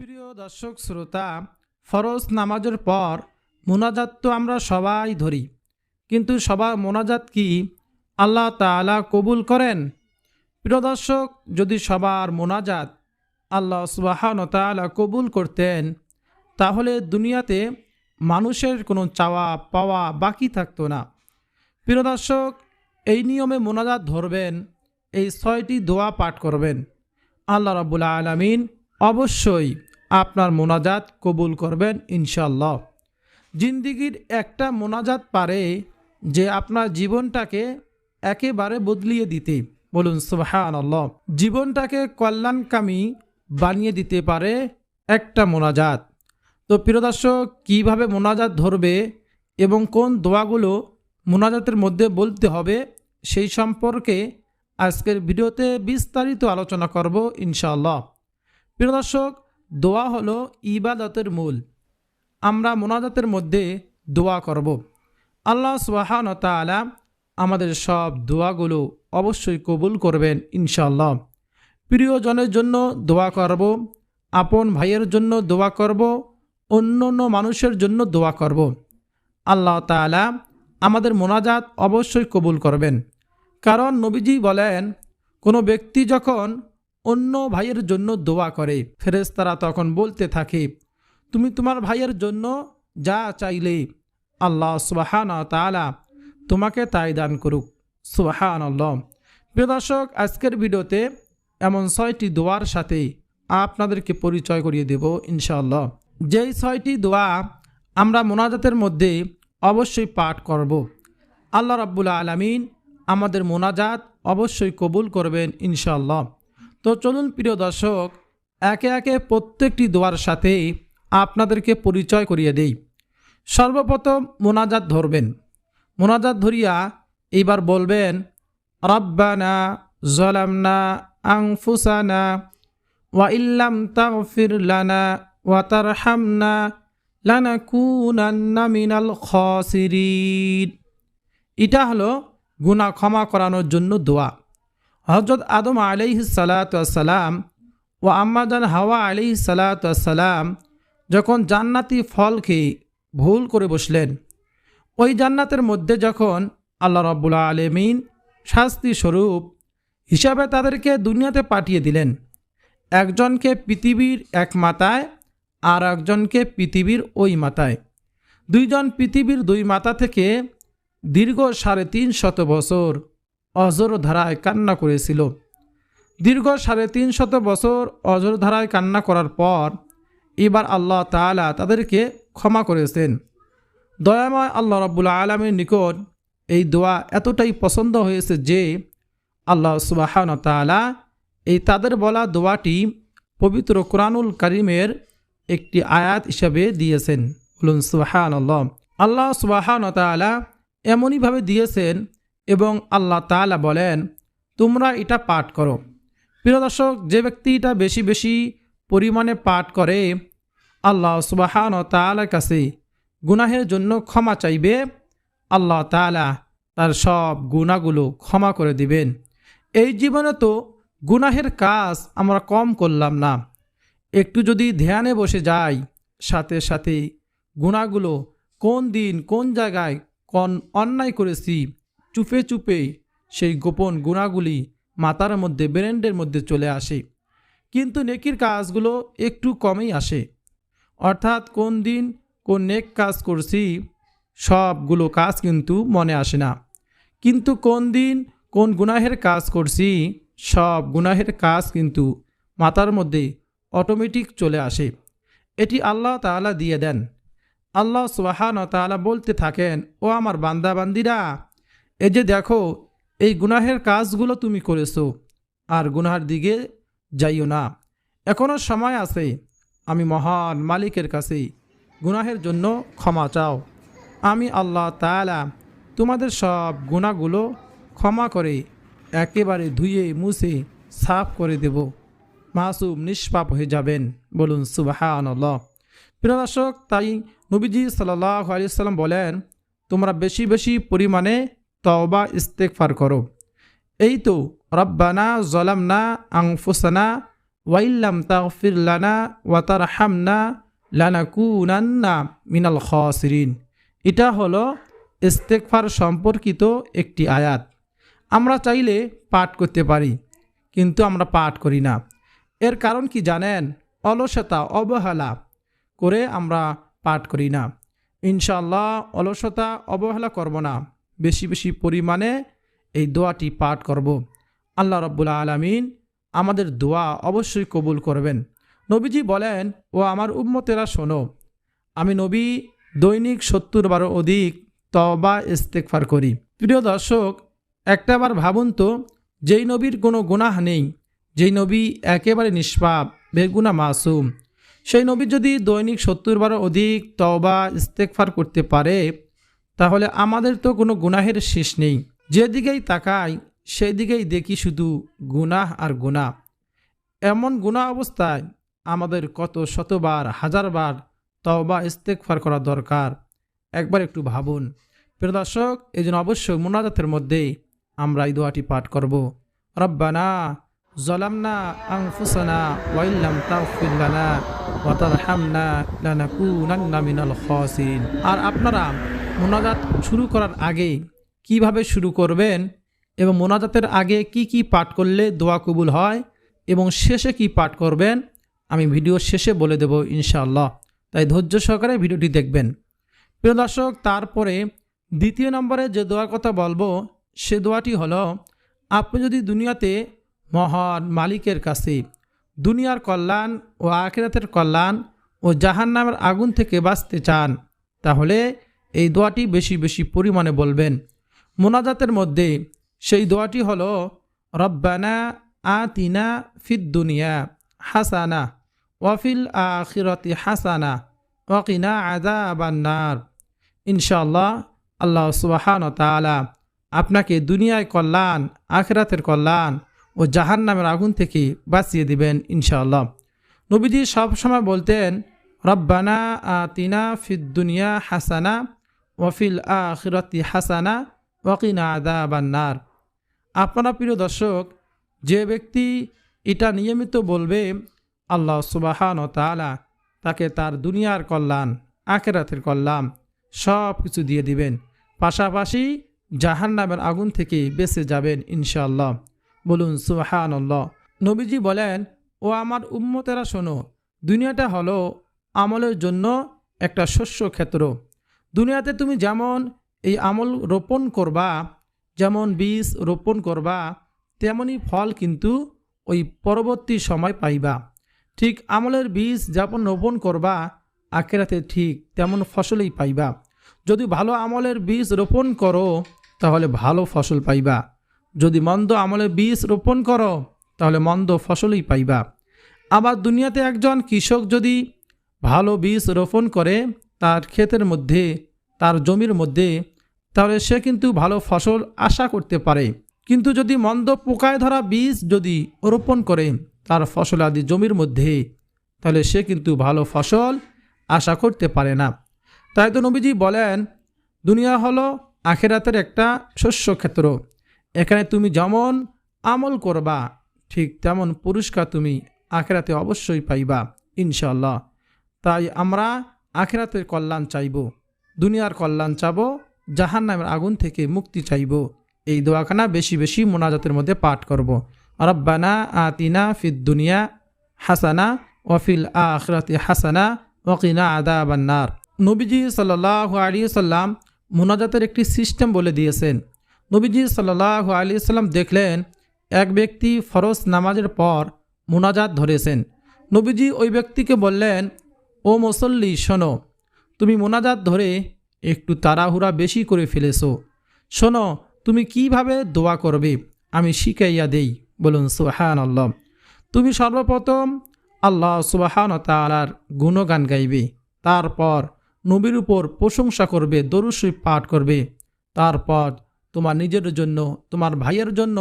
প্রিয় দর্শক শ্রোতা, ফরজ নামাজের পর মোনাজাত তো আমরা সবাই ধরি। কিন্তু সবার মোনাজাত কি আল্লাহ তাআলা কবুল করেন? প্রিয় দর্শক, যদি সবার মোনাজাত আল্লাহ সুবাহান তাআলা কবুল করতেন, তাহলে দুনিয়াতে মানুষের কোনো চাওয়া পাওয়া বাকি থাকতো না। প্রিয় দর্শক, এই নিয়মে মোনাজাত ধরবেন, এই ছয়টি দোয়া পাঠ করবেন। আল্লাহ রাবুল আলমিন অবশ্যই আপনার মোনাজাত কবুল করবেন ইনশাল্লাহ জিন্দিগির একটা মোনাজাত পারে যে আপনার জীবনটাকে একেবারে বদলিয়ে দিতে। বলুন সুবাহান জীবনটাকে কল্যাণকামী বানিয়ে দিতে পারে একটা মোনাজাত। তো প্রিয় দর্শক, কীভাবে মোনাজাত ধরবে এবং কোন দোয়াগুলো মোনাজাতের মধ্যে বলতে হবে সেই সম্পর্কে আজকের ভিডিওতে বিস্তারিত আলোচনা করব ইনশাআল্লাহ। প্রিয় দর্শক দোয়া হলো ইবাদতের মূল। আমরা মোনাজাতের মধ্যে দোয়া করব। আল্লাহ সুবাহান তালা আমাদের সব দোয়াগুলো অবশ্যই কবুল করবেন ইনশাল্লাহ প্রিয়জনের জন্য দোয়া করব, আপন ভাইয়ের জন্য দোয়া করব অন্য অন্য মানুষের জন্য দোয়া করব। আল্লাহ তালা আমাদের মোনাজাত অবশ্যই কবুল করবেন। কারণ নবীজি বলেন, কোনো ব্যক্তি যখন অন্য ভাইয়ের জন্য দোয়া করে। ফেরেশতারা তখন বলতে থাকে, তুমি তোমার ভাইয়ের জন্য যা চাইলে আল্লাহ সুবাহান তালা তোমাকে তাই দান করুক। সুবাহান আল্লাহ প্রিয় দর্শক, আজকের ভিডিওতে এমন ছয়টি দোয়ার সাথে আপনাদেরকে পরিচয় করিয়ে দেব ইনশাআল্লাহ। যেই ছয়টি দোয়া আমরা মোনাজাতের মধ্যে অবশ্যই পাঠ করব। আল্লাহ রাব্বুল আলমিন আমাদের মোনাজাত অবশ্যই কবুল করবেন ইনশাআল্লাহ। তো চলুন, প্রিয় দর্শক, একে একে প্রত্যেকটি দোয়ার সাথে আপনাদেরকে পরিচয় করিয়ে দেই। সর্বপ্রথম মোনাজাত ধরবেন। মোনাজাত ধরিয়া এইবার বলবেন, রব্বানা জলামনা আংফুসানা ওয়া ইল্লাম তাগফির লানা ওয়া তারহামনা লানাকুনান্না মিনাল এটা হলো গুনাহ ক্ষমা করানোর জন্য দোয়া। হজরত আদম আলাইহি সালাতাম ও আম্মাজান হাওয়া আলাইহি সালাতাম যখন জান্নাতি ফল খেয়ে ভুল করে বসলেন, ওই জান্নাতের মধ্যে যখন আল্লাহ রব্বুল্লা আলমিন শাস্তি স্বরূপ হিসাবে তাদেরকে দুনিয়াতে পাঠিয়ে দিলেন, একজনকে পৃথিবীর এক মাতায় আর একজনকে পৃথিবীর ওই মাতায় দুইজন পৃথিবীর দুই মাতা থেকে দীর্ঘ সাড়ে তিন শত বছর অজর ধারায় কান্না করেছিল। দীর্ঘ সাড়ে তিন শত বছর অজর ধারায় কান্না করার পর এবার আল্লাহ তালা তাদেরকে ক্ষমা করেছেন। দয়াময় আল্লাহ রব্বুল্লা আলমের নিকট এই দোয়া এতটাই পছন্দ হয়েছে যে আল্লাহ সুবাহান তালা এই তাদের বলা দোয়াটি পবিত্র কোরআনুল করিমের একটি আয়াত হিসাবে দিয়েছেন। বলুন সুবাহান আল্লাহ আল্লাহ সুবাহান তালা এমনইভাবে দিয়েছেন এবং আল্লাহ তালা বলেন, তোমরা এটা পাঠ করো। প্রিয় দর্শক, যে ব্যক্তি এটা বেশি বেশি পরিমাণে পাঠ করে, আল্লাহ সুবাহান তালার কাছে গুনাহের জন্য ক্ষমা চাইবে, আল্লাহ তালা তার সব গুণাগুলো ক্ষমা করে দিবেন। এই জীবনে তো গুনাহের কাজ আমরা কম করলাম না। একটু যদি ধ্যানে বসে যাই, সাথে সাথে গুণাগুলো কোন দিন কোন জায়গায় কোন অন্যায় করেছি চুপে চুপে সেই গোপন গুণাগুলি মাতার মধ্যে, ব্রেন্ডের মধ্যে চলে আসে। কিন্তু নেকির কাজগুলো একটু কমেই আসে। অর্থাৎ কোন দিন কোন নেক কাজ করছি, সবগুলো কাজ কিন্তু মনে আসে না। কিন্তু কোন দিন কোন গুনাহের কাজ করছি, সব গুনাহের কাজ কিন্তু মাতার মধ্যে অটোমেটিক চলে আসে। এটি আল্লাহ তাআলা দিয়ে দেন। আল্লাহ সুবাহান তাআলা বলতে থাকেন, ও আমার বান্দা এই যে দেখো, এই গুনাহের কাজগুলো তুমি করেছ, আর গুনাহার দিকে যাইও না। এখনও সময় আছে, আমি মহান মালিকের কাছে গুনাহের জন্য ক্ষমা চাও। আমি আল্লাহ তাআলা তোমাদের সব গুণাগুলো ক্ষমা করে একেবারে ধুয়ে মুছে সাফ করে দেব। মাসুম নিষ্পাপ হয়ে যাবেন, বলুন সুবাহান প্রিয় দর্শক, তাই নবীজি সাল্লাহ আলিয়াল্লাম বলেন, তোমরা বেশি বেশি পরিমাণে তওবা ইস্তেকফার করো। এই তো, রব্বানা জলামনা আংফুসানা ওয়াইল্লাম তাগফির লানা ওয়াতার হামনা লানাকুনান্না মিনাল খসরিন। এটা হলো ইস্তেকফার সম্পর্কিত একটি আয়াত। আমরা চাইলে পাঠ করতে পারি, কিন্তু আমরা পাঠ করি না। এর কারণ কি জানেন? অলসতা, অবহেলা করে আমরা পাঠ করি না। ইনশাল্লাহ অলসতা, অবহেলা করব না। বেশি বেশি পরিমাণে এই দোয়াটি পাঠ করব। আল্লাহ রব্বুল আলমিন আমাদের দোয়া অবশ্যই কবুল করবেন। নবীজি বলেন, ও আমার উম্মতেরা, শোনো, আমি নবী দৈনিক সত্তর বারো অধিক তবা ইস্তেকফার করি। প্রিয় দর্শক একটাবার ভাবুন তো, যেই নবীর কোনো গুনাহ নেই, যেই নবী একেবারে নিষ্পাপ বেগুনা মাসুম, সেই নবী যদি দৈনিক সত্তর বারো অধিক তবা ইস্তেকফার করতে পারে তাহলে আমাদের তো কোনো গুনাহের শেষ নেই। যেদিকেই তাকাই সেই দিকেই দেখি শুধু গুনাহ আর গুনাহ। এমন গুনাহ অবস্থায় আমাদের কত শতবার, হাজারবার তওবা ইস্তেকফার করা দরকার। একবার একটু ভাবুন। প্রিয় দর্শক, এই জন্য অবশ্যই মোনাজাতের মধ্যে আমরা এই দোয়াটি পাঠ করব। রব্বানা জলামনা আংফুসানা ওয়াইল্লাম তাগফির লানা ওয়া তারহামনা লানাকুনান্না মিনাল খাসিরিন। আর আপনারা মোনাজাত শুরু করার আগে কীভাবে শুরু করবেন এবং মোনাজাতের আগে কি কি পাঠ করলে দোয়া কবুল হয় এবং শেষে কি পাঠ করবেন, আমি ভিডিও শেষে বলে দেব ইনশাআল্লাহ। তাই ধৈর্য সহকারে ভিডিওটি দেখবেন। প্রিয় দর্শক, তারপরে দ্বিতীয় নম্বরে যে দোয়ার কথা বলব, সে দোয়াটি হলো, আপনি যদি দুনিয়াতে মহান মালিকের কাছে, দুনিয়ার কল্যাণ ও আখেরাতের কল্যাণ ও জাহান নামের আগুন থেকে বাঁচতে চান, তাহলে এই দোয়াটি বেশি বেশি পরিমাণে বলবেন। মোনাজাতের মধ্যে সেই দোয়াটি হলো, রব্বানা আতিনা ফিদ দুনিয়া হাসানা ওয়াফিল আখিরতি হাসানা ওয়াকিনা আদা আবান্নার ইনশাল্লাহ আল্লাহ সুবাহান তালা আপনাকে দুনিয়ায় কল্যাণ, আখেরাতের কল্যাণ ও জাহান নামের আগুন থেকে বাঁচিয়ে দিবেন ইনশাআল্লাহ। নবীজি সবসময় বলতেন, রব্বানা আতিনা ফিদ দুনিয়া হাসানা ওয়াফিল আখিরতি হাসানা ওয়াকিনা আদা বান্নার আপনারা প্রিয় দর্শক, যে ব্যক্তি এটা নিয়মিত বলবে, আল্লাহ সুবাহান ও তালা তাকে তার দুনিয়ার কল্যাণ, আখেরাতের কল্যাণ সব কিছু দিয়ে দিবেন। পাশাপাশি জাহান নামের আগুন থেকে বেঁচে যাবেন ইনশাআল্লাহ। বলুন সুবাহান নবীজি বলেন, ও আমার উম্মতেরা শোনো, দুনিয়াটা হলো আমলের জন্য একটা শস্য ক্ষেত্র। দুনিয়াতে তুমি যেমন এই আমল রোপণ করবা, যেমন বীজ রোপণ করবা তেমনই ফল কিন্তু ওই পরবর্তী সময় পাইবা। ঠিক আমলের বীজ যেমন রোপণ করবা, আখেরাতে ঠিক তেমন ফসলই পাইবা। যদি ভালো আমলের বীজ রোপণ করো, তাহলে ভালো ফসল পাইবা। যদি মন্দ আমলের বীজ রোপণ করো, তাহলে মন্দ ফসলই পাইবা। আবার দুনিয়াতে একজন কৃষক যদি ভালো বীজ রোপণ করে তার ক্ষেতের মধ্যে, তার জমির মধ্যে, তাহলে সে কিন্তু ভালো ফসল আশা করতে পারে। কিন্তু যদি মন্দ পোকায় ধরা বীজ যদি রোপণ করে তার ফসল আদি জমির মধ্যে, তাহলে সে কিন্তু ভালো ফসল আশা করতে পারে না। তাই তো নবীজি বলেন, দুনিয়া হলো আখেরাতের একটা শস্য ক্ষেত্র। এখানে তুমি যেমন আমল করবা, ঠিক তেমন পুরস্কার তুমি আখেরাতে অবশ্যই পাইবা ইনশাল্লাহ তাই আমরা আখেরাতের কল্যাণ চাইব, দুনিয়ার কল্যাণ চাব জাহান নামের আগুন থেকে মুক্তি চাইব। এই দোয়াখানা বেশি বেশি মোনাজাতের মধ্যে পাঠ করব। রব্বানা আতিনা ফিদ দুনিয়া হাসানা ওয়াফিল আখরাতি হাসানা ওয়াকিনা আদা বান্নার নবীজি সাল্লাহ আলী সাল্লাম মোনাজাতের একটি সিস্টেম বলে দিয়েছেন। নবীজি সাল্লাহ আলী সাল্লাম দেখলেন, এক ব্যক্তি ফরজ নামাজের পর মোনাজাত ধরেছেন। নবীজি ওই ব্যক্তিকে বললেন ও মুসল্লি, শোনো, তুমি মোনাজাত ধরে একটু তাড়াহুড়া বেশি করে ফেলেছো। শোনো, তুমি কীভাবে দোয়া করবে, আমি শিখাইয়া দেই, বলুন সুবাহান আল্লাহ তুমি সর্বপ্রথম আল্লাহ সুবাহান তালার গুণগান গাইবে, তারপর নবীর উপর প্রশংসা করবে দরুশরীফ পাঠ করবে, তারপর তোমার নিজের জন্য, তোমার ভাইয়ের জন্য,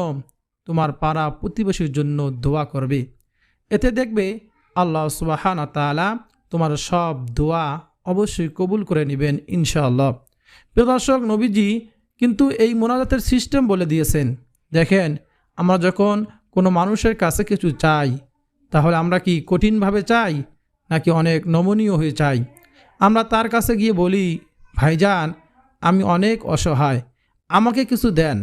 তোমার পাড়া প্রতিবেশীর জন্য দোয়া করবে। এতে দেখবে আল্লাহ সুবাহান তালা তোমার সব দোয়া অবশ্যই কবুল করে নেবেন, ইনশাআল্লাহ। প্রিয় দর্শক, নবীজি কিন্তু এই মোনাজাতের সিস্টেম বলে দিয়েছেন। দেখেন, আমরা যখন কোনো মানুষের কাছে কিছু চাই, তাহলে আমরা কি কঠিনভাবে চাই, নাকি অনেক নমনীয় হয়ে চাই? আমরা তার কাছে গিয়ে বলি, ভাইজান, আমি অনেক অসহায়, আমাকে কিছু দেন,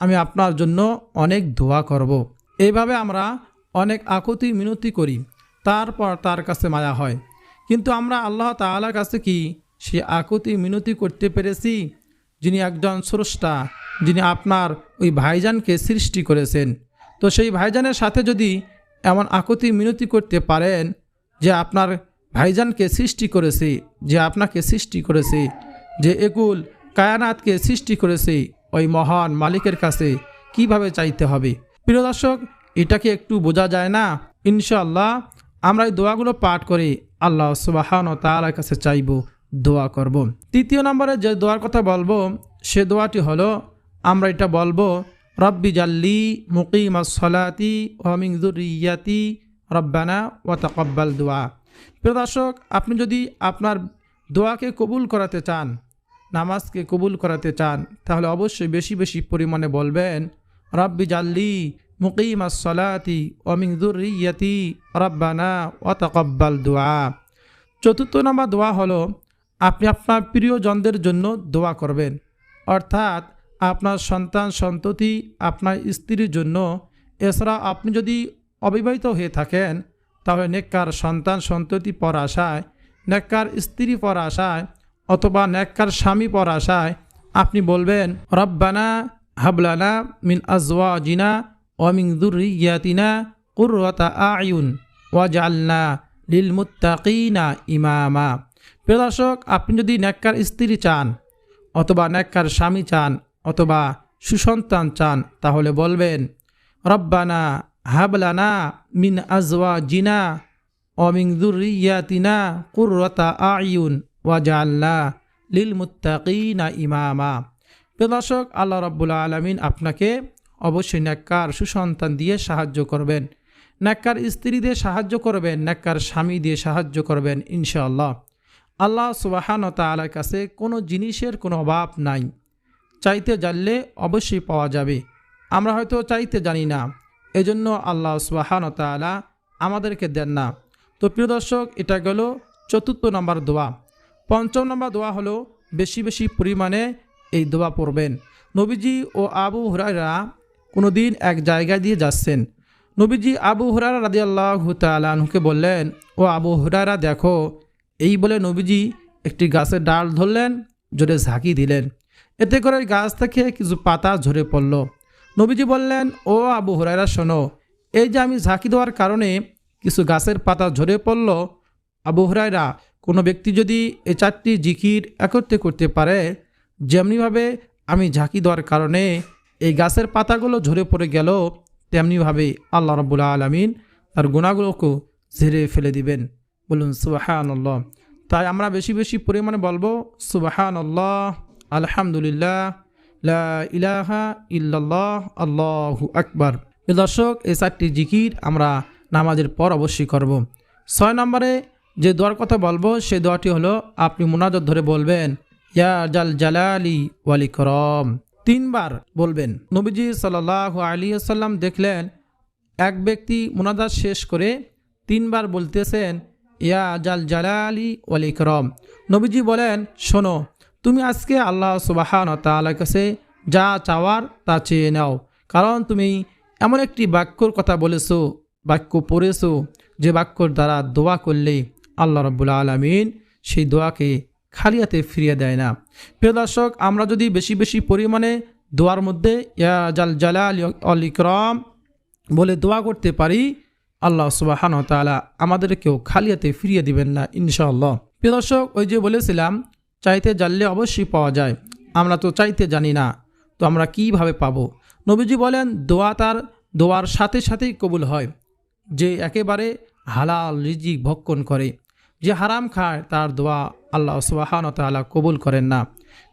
আমি আপনার জন্য অনেক দোয়া করব। এইভাবে আমরা অনেক আকুতি মিনতি করি, তারপর তার কাছে মায়া হয়। কিন্তু আমরা আল্লাহ তাআলার কাছে কি সে আকুতি মিনতি করতে পেরেছি? যিনি একজন স্রষ্টা, যিনি আপনার ওই ভাইজানকে সৃষ্টি করেছেন। তো সেই ভাইজানের সাথে যদি এমন আকুতি মিনতি করতে পারেন যে আপনার ভাইজানকে সৃষ্টি করেছে, যে আপনাকে সৃষ্টি করেছে, যে একুল কায়ানাতকে সৃষ্টি করেছে ওই মহান মালিকের কাছে কীভাবে চাইতে হবে? প্রিয় দর্শক, এটাকে একটু বোঝা যায় না? ইনশাল্লাহ আমরা এই দোয়াগুলো পাঠ করে আল্লাহ সুবাহান ও তালার কাছে চাইব, দোয়া করব। তৃতীয় নম্বরে যে দোয়ার কথা বলব, সে দোয়াটি হলো, আমরা এটা বলব, রব্বি জাল্লি মুকিম সলাতি ওয়ামিংজুরিয়াতি রব্বানা ও তকব্বাল দোয়া প্রিয় দর্শক, আপনি যদি আপনার দোয়াকে কবুল করাতে চান, নামাজকে কবুল করাতে চান, তাহলে অবশ্যই বেশি বেশি পরিমাণে বলবেন, রব্বি জাল্লি মুকিম সলাতি ওয়ামিংজুরিয়াতি রব্বানা ও তকব্বাল দোয়া চতুর্থ নম্বর দোয়া হলো, আপনি আপনার প্রিয়জনদের জন্য দোয়া করবেন। অর্থাৎ আপনার সন্তান সন্ততি, আপনার স্ত্রীর জন্য। এছাড়া আপনি যদি অবিবাহিত হয়ে থাকেন, তাহলে নেককার সন্তান সন্ততি পর আশায়, নেককার স্ত্রী পর আশায় অথবা নেককার স্বামী পর আশায় আপনি বলবেন, রব্বানা হাবলানা মিন আজওয়া জিনা ওমিং দুরিয়াতিনা কুরতা আয়ুন ওয়াজালনা লিল মুত্তাকিনা ইমামা। প্রিয় দর্শক, আপনি যদি নেককার স্ত্রী চান অথবা নেককার স্বামী চান অথবা সুসন্তান চান, তাহলে বলবেন, রব্বানা হাবলানা মিন আজওয়া জিনা অমিং দুরিয়াতিনা কুরতা আয়ুন ওয়াজাল্লা লিল মুত্তাকিনা ইমামা। প্রিয় দর্শক, আল্লাহ রব্বুল্লা আলমিন আপনাকে অবশ্যই নেককার সুসন্তান দিয়ে সাহায্য করবেন। স্ত্রী দিয়ে সাহায্য করবেন নেককার স্বামী দিয়ে সাহায্য করবেন, ইনশাআল্লাহ। আল্লাহ সুবাহান তালার কাছে কোনো জিনিসের কোনো অভাব নাই। চাইতে জানলে অবশ্যই পাওয়া যাবে। আমরা হয়তো চাইতে জানি না, এজন্য আল্লাহ সুবাহান তালা আমাদেরকে দেন না। তো প্রিয় দর্শক, এটা গেল চতুর্থ নম্বর দোয়া। পঞ্চম নম্বর দোয়া হলো, বেশি বেশি পরিমাণে এই দোয়া পড়বেন। নবীজি ও আবু হুরাইরা কোনো দিন এক জায়গায় দিয়ে যাচ্ছেন। নবীজি আবু হুরারা রাদি আল্লাহ তালুকে বললেন, ও আবু হুরারা দেখো, এই বলে নবীজি একটি গাছের ডাল ধরলেন, জোরে ঝাঁকি দিলেন। এতে করে গাছ থেকে কিছু পাতা ঝরে পড়ল। নবীজি বললেন, ও আবু হুরাইরা শোনো, এই যে আমি ঝাঁকি দেওয়ার কারণে কিছু গাছের পাতা ঝরে পড়ল, আবু হুরাইরা কোনো ব্যক্তি যদি এই চারটি জিকির একত্রে করতে পারে, যেমনিভাবে আমি ঝাঁকি দেওয়ার কারণে গাছের পাতাগুলো ঝরে পড়ে গেল তেমনিভাবে আল্লাহ রব্বুল্লা আলমিন তার গুণাগুলোকে ঝেড়ে ফেলে দিবেন। বলুন সুবাহান আল্লাহ তাই আমরা বেশি বেশি পরিমাণে বলব সুবাহান আল্লাহ আলহামদুলিল্লাহ, লা ইলাহা ইল্লাল্লাহ, আল্লাহু আকবার। দর্শক, এই চারটি জিকির আমরা নামাজের পর অবশ্যই করব। ছয় নম্বরে যে দোয়ার কথা বলব, সেই দোয়াটি হলো, আপনি মোনাজত ধরে বলবেন, ইয়া জাল জালালি ওয়ালি করম তিনবার বলবেন। নবীজি সাল আলী আসাল্লাম দেখলেন, এক ব্যক্তি মোনাজাত শেষ করে তিনবার বলতেছেন, ইয়া জাল জালালি ওয়াল ইকরম। নবীজি বলেন, শোনো, তুমি আজকে আল্লাহ সুবাহান তালার কাছে যা চাওয়ার তা চেয়ে নাও। কারণ তুমি এমন একটি বাক্যর কথা বলেছ, বাক্য পড়েছো, যে বাক্যর দ্বারা দোয়া করলে আল্লাহ রব্বুল্লা আলমিন সেই দোয়াকে খালিয়াতে ফিরিয়ে দেয় না। প্রিয় দর্শক, আমরা যদি বেশি বেশি পরিমাণে দোয়ার মধ্যে ইয়া জাল জালাল অল ইকরম বলে দোয়া করতে পারি, আল্লাহ সুবাহান তালা আমাদেরকেও খালিয়াতে ফিরিয়ে দিবেন না ইনশাআল্লাহ। প্রিয় দর্শক, ওই যে বলেছিলাম, চাইতে জানলে অবশ্যই পাওয়া যায়। আমরা তো চাইতে জানি না, তো আমরা কীভাবে পাবো? নবীজি বলেন, দোয়া তার, দোয়ার সাথে সাথেই কবুল হয়। যে একেবারে হালাল রিজিক ভক্ষণ করে, যে হারাম খায় তার দোয়া আল্লাহ সুবাহান তালা কবুল করেন না।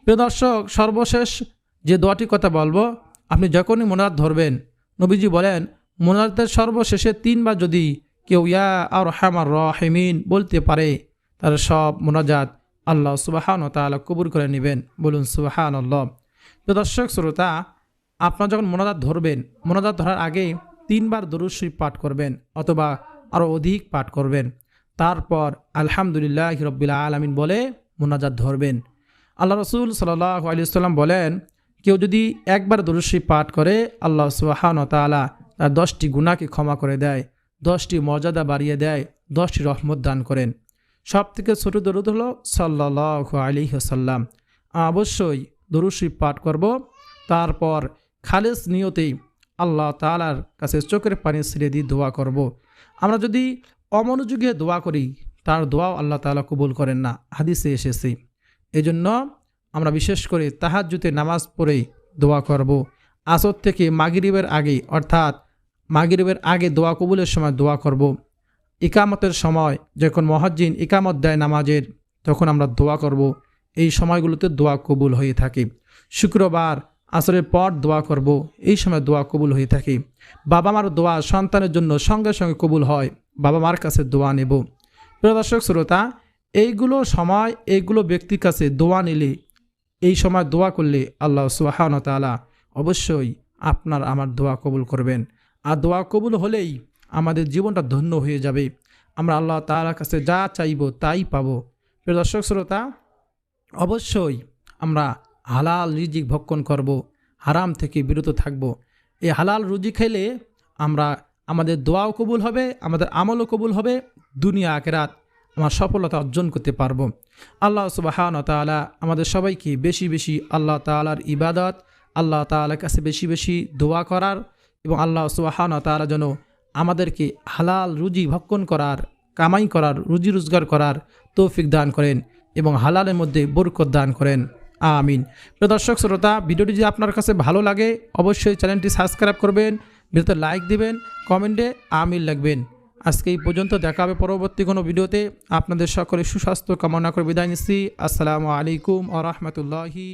প্রিয় দর্শক, সর্বশেষ যে দোয়াটির কথা বলব, আপনি যখনই মোনাজাত ধরবেন, নবীজি বলেন, মোনাজাতের সর্বশেষে তিনবার যদি কেউ ইয়া আর হ্যামার রহিমিন বলতে পারে, তার সব মোনাজাত আল্লাহ সুবাহান তালা কবুল করে নেবেন। বলুন সুবাহান আল্লাহ প্রিয় দর্শক, শ্রোতা, আপনার যখন মোনাজাত ধরবেন, মোনাজাত ধরার আগে তিনবার দরুদ শরীফ পাঠ করবেন অথবা আরও অধিক পাঠ করবেন। তারপর আলহামদুলিল্লাহ রব্বিল আলমিন বলে মোনাজাত ধরবেন। আল্লাহ রসুল সাল্লাহ আলী সাল্লাম বলেন, কেউ যদি একবার দরুশি পাঠ করে, আল্লাহ সুবাহান তালা তার দশটি গুণাকে ক্ষমা করে দেয়, দশটি মর্যাদা বাড়িয়ে দেয়, দশটি রহমত দান করেন। সব থেকে ছোটো দরুদ হলো সাল্লাহ আলী সাল্লাম অবশ্যই দরুশি পাঠ করব, তারপর খালেস নিয়তেই আল্লাহ তালার কাছে চোখের পানি ছেড়ে দিয়ে দোয়া করব। আমরা যদি অমনোযোগে দোয়া করি, তার দোয়াও আল্লাহ তালা কবুল করেন না হাদিসে এসেছে এজন্য আমরা বিশেষ করে তাহাজ্জুতে নামাজ পড়ে দোয়া করব। আসর থেকে মাগরিবের আগে, অর্থাৎ মাগরিবের আগে দোয়া কবুলের সময় দোয়া করব। ইকামতের সময় যখন মহাজ্জিন ইকামত দেয় নামাজের, তখন আমরা দোয়া করব। এই সময়গুলোতে দোয়া কবুল হয়ে থাকে শুক্রবার আসরের পর দোয়া করব এই সময় দোয়া কবুল হয়ে থাকে বাবা মার দোয়া সন্তানের জন্য সঙ্গে সঙ্গে কবুল হয় বাবা মার কাছে দোয়া নেব। প্রিয় দর্শক, শ্রোতা, এইগুলো সময়, এইগুলো ব্যক্তির কাছে দোয়া নিলে, এই সময় দোয়া করলে আল্লাহ সুবাহন তালা অবশ্যই আপনার আমার দোয়া কবুল করবেন। আর দোয়া কবুল হলেই আমাদের জীবনটা ধন্য হয়ে যাবে। আমরা আল্লাহ তালার কাছে যা চাইব তাই পাব। প্রিয় দর্শক, শ্রোতা, অবশ্যই আমরা হালাল রিজিক ভক্ষণ করব, হারাম থেকে বিরত থাকব। এই হালাল রুজি খেলে আমরা আমাদের দোয়াও কবুল হবে, আমাদের আমলও কবুল হবে, দুনিয়া আকেরাত আমার সফলতা অর্জন করতে পারব। আল্লাহ সুবাহান তালা আমাদের সবাইকে বেশি বেশি আল্লাহ তালার ইবাদত, আল্লাহ তালার কাছে বেশি বেশি দোয়া করার এবং আল্লাহ সুবাহান তালা যেন আমাদেরকে হালাল রুজি ভক্ষণ করার, কামাই করার, রুজি রোজগার করার তৌফিক দান করেন এবং হালালের মধ্যে বরকত দান করেন। আমিন। প্রিয় দর্শক, শ্রোতা, ভিডিওটি যদি আপনার কাছে ভালো লাগে, অবশ্যই চ্যানেলটি সাবস্ক্রাইব করবেন। ভিডিওতে লাইক দিবেন কমেন্টে আমিল লাগবেন। আজকে এই পর্যন্ত, দেখা হবে পরবর্তী কোনো ভিডিওতে। আপনাদের সকলে সুস্বাস্থ্য কামনা করে বিদায় নিচ্ছি। আসসালামু আলাইকুম আ রহমতুল্লাহি